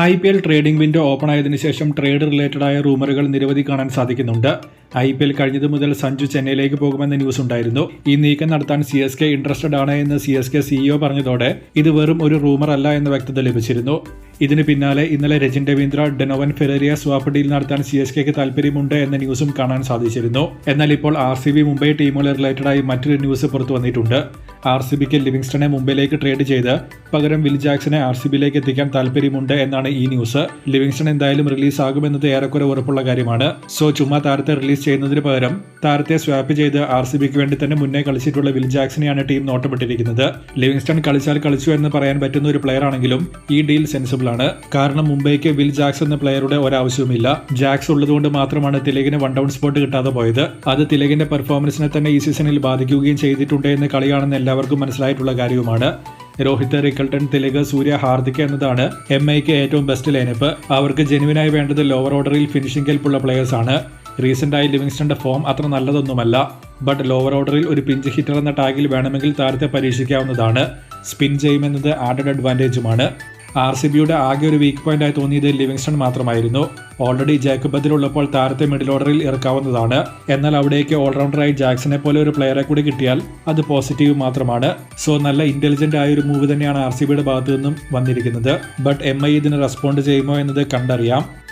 I P L trading window open ആയതിനു ശേഷം trade related ആയ റൂമറുകൾ നിരവധി കാണാൻ സാധിക്കുന്നുണ്ട്. ഐ പി എൽ കഴിഞ്ഞതു മുതൽ സഞ്ജു ചെന്നൈയിലേക്ക് പോകുമെന്ന ന്യൂസ് ഉണ്ടായിരുന്നു. ഈ നീക്കം നടത്താൻ സി എസ് കെ ഇൻട്രസ്റ്റഡ് ആണ് എന്ന് സി എസ് കെ സിഇഒ പറഞ്ഞതോടെ ഇത് വെറും ഒരു റൂമർ അല്ല എന്ന വ്യക്തത ലഭിച്ചിരുന്നു. ഇതിന് പിന്നാലെ ഇന്നലെ Rachin Ravindra Donovan Ferreira swap deal നടത്താൻ സി എസ് കെക്ക് താല്പര്യമുണ്ട് എന്ന ന്യൂസും കാണാൻ സാധിച്ചിരുന്നു. എന്നാൽ ഇപ്പോൾ ആർ സി ബി മുംബൈ ടീമുകളെ റിലേറ്റഡായി മറ്റൊരു ന്യൂസ് പുറത്തു വന്നിട്ടുണ്ട്. ആർ സി ബിക്ക് ലിവിങ്സ്റ്റണെ മുംബൈയിലേക്ക് ട്രേഡ് ചെയ്ത് പകരം വിൽ ജാക്സനെ ആർ സി ബിയിലേക്ക് എത്തിക്കാൻ താല്പര്യമുണ്ട് എന്നാണ് ഈ ന്യൂസ്. ലിവിങ്സ്റ്റൺ എന്തായാലും റിലീസ് ആകുമെന്നത് ഏറെക്കുറെ ഉറപ്പുള്ള കാര്യമാണ്. സോ ചുമ്മാ താരത്തെ റിലീസ് ചെയ്യുന്നതിന് പകരം താരത്തെ സ്വാപ്പ് ചെയ്ത് ആർ സി ബിക്ക് വേണ്ടി തന്നെ മുന്നേ കളിച്ചിട്ടുള്ള വിൽ ജാക്സനെയാണ് ടീം നോട്ടപ്പെട്ടിരിക്കുന്നത്. ലിവിങ്സ്റ്റൺ കളിച്ചാൽ കളിച്ചു എന്ന് പറയാൻ പറ്റുന്ന ഒരു പ്ലെയർ ആണെങ്കിലും ഈ ഡീൽ സെൻസിബിൾ ആണ്. കാരണം മുംബൈക്ക് വിൽ ജാക്സ് എന്ന പ്ലെയറുടെ ഒരാവശ്യവുമില്ല. ജാക്സ് ഉള്ളതുകൊണ്ട് മാത്രമാണ് തിലകിന് വൺ ഡൗൺ സ്പോട്ട് കിട്ടാതെ പോയത്. അത് തിലകിന്റെ പെർഫോമൻസിനെ തന്നെ ഈ സീസണിൽ ബാധിക്കുകയും ചെയ്തിട്ടുണ്ട് എന്ന് കളിയാണെന്ന് എല്ലാവർക്കും മനസ്സിലായിട്ടുള്ള കാര്യവുമാണ്. രോഹിത് റിക്കൾട്ടൺ തിലക് സൂര്യ ഹാർദിക് എന്നതാണ് എം ഐക്ക് ഏറ്റവും ബെസ്റ്റ് ലൈനപ്പ് അവർക്ക് ജെനുവിനായി വേണ്ടത് ലോവർ ഓർഡറിൽ ഫിനിഷിംഗ് കെൽപ്പുള്ള പ്ലേയേഴ്സ് ആണ് ലിവിങ്സ്റ്റണിന്റെ ഫോം അത്ര നല്ലതൊന്നുമല്ല ബട്ട് ലോവർ ഓർഡറിൽ ഒരു പിഞ്ച് ഹിറ്റർ എന്ന ടാഗിൽ വേണമെങ്കിൽ താരത്തെ പരീക്ഷിക്കാവുന്നതാണ്. സ്പിൻ ചെയ്യുമെന്നത് ആഡഡ് അഡ്വാന്റേജുമാണ്. ആർ സി ബിയുടെ ആകെ ഒരു വീക്ക് പോയിന്റ് ആയി തോന്നിയത് ലിവിങ്സ്റ്റൺ മാത്രമായിരുന്നു. ഓൾറെഡി ജാക്കബ് ബദിലുള്ളപ്പോൾ താരത്തെ മിഡിൽ ഓർഡറിൽ ഇറക്കാവുന്നതാണ്. എന്നാൽ അവിടേക്ക് ഓൾറൗണ്ടറായി ജാക്സനെ പോലെ ഒരു പ്ലെയറെ കൂടി കിട്ടിയാൽ അത് പോസിറ്റീവ് മാത്രമാണ്. സോ നല്ല ഇന്റലിജന്റ് ആയ ഒരു മൂവ് തന്നെയാണ് ആർ സി ബിയുടെ ഭാഗത്തു നിന്നും വന്നിരിക്കുന്നത്. ബട്ട് എം ഐ ഇതിന് റെസ്പോണ്ട് ചെയ്യുമോ എന്നത് കണ്ടറിയാം.